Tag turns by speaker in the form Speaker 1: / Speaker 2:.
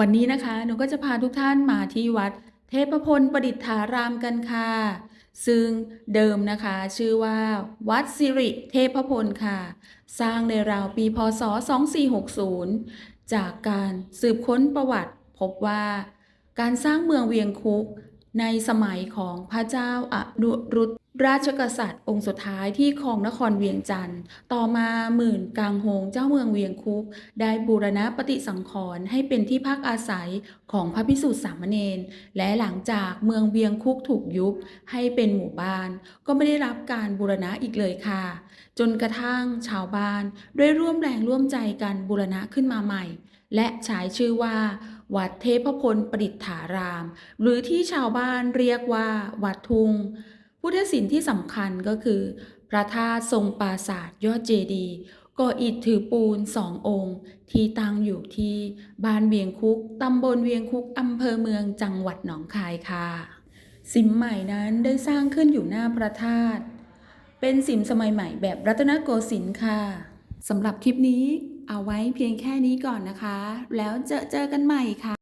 Speaker 1: วันนี้นะคะหนูก็จะพาทุกท่านมาที่วัด เทพพลประดิษฐารามกันค่ะ ซึ่งเดิมนะคะชื่อว่า วัดสิริเทพพลค่ะ สร้างในราวปีพศ 2460 จากการสืบค้นประวัติพบว่าการสร้างเมืองเวียงคุกในสมัยของพระเจ้าอนุรุตราชกษัตริย์องค์สุดท้ายที่ครองนครเวียงจันทร์ ต่อมาหมื่นกางโฮงเจ้าเมืองเวียงคุก ได้บูรณะปฏิสังขรณ์ให้เป็นที่พักอาศัยของพระพิสุทธิสามเณร และหลังจากเมืองเวียงคุกถูกยุบให้เป็นหมู่บ้าน ก็ไม่ได้รับการบูรณะอีกเลยค่ะ จนกระทั่งชาวบ้านด้วยร่วมแรงร่วมใจกันบูรณะขึ้นมาใหม่ และใช้ชื่อว่าวัดเทพพลประดิษฐาราม หรือที่ชาวบ้านเรียกว่าวัดทุง พุทธศิลป์ที่สำคัญก็คือ พระธาตุทรงปราสาทยอดเจดีย์ก่ออิฐถือปูนสององค์ ที่ตั้งอยู่ที่บ้านเวียงคุกตำบลเวียงคุกอำเภอเมืองจังหวัดหนองคายค่ะ สิมใหม่นั้นได้สร้างขึ้นอยู่หน้าพระธาตุเป็นสิมสมัยใหม่แบบรัตนโกสินทร์ค่ะสำหรับคลิปนี้เอาไว้เพียงแค่นี้ก่อนนะคะ แล้วเจอเจอกันใหม่ค่ะ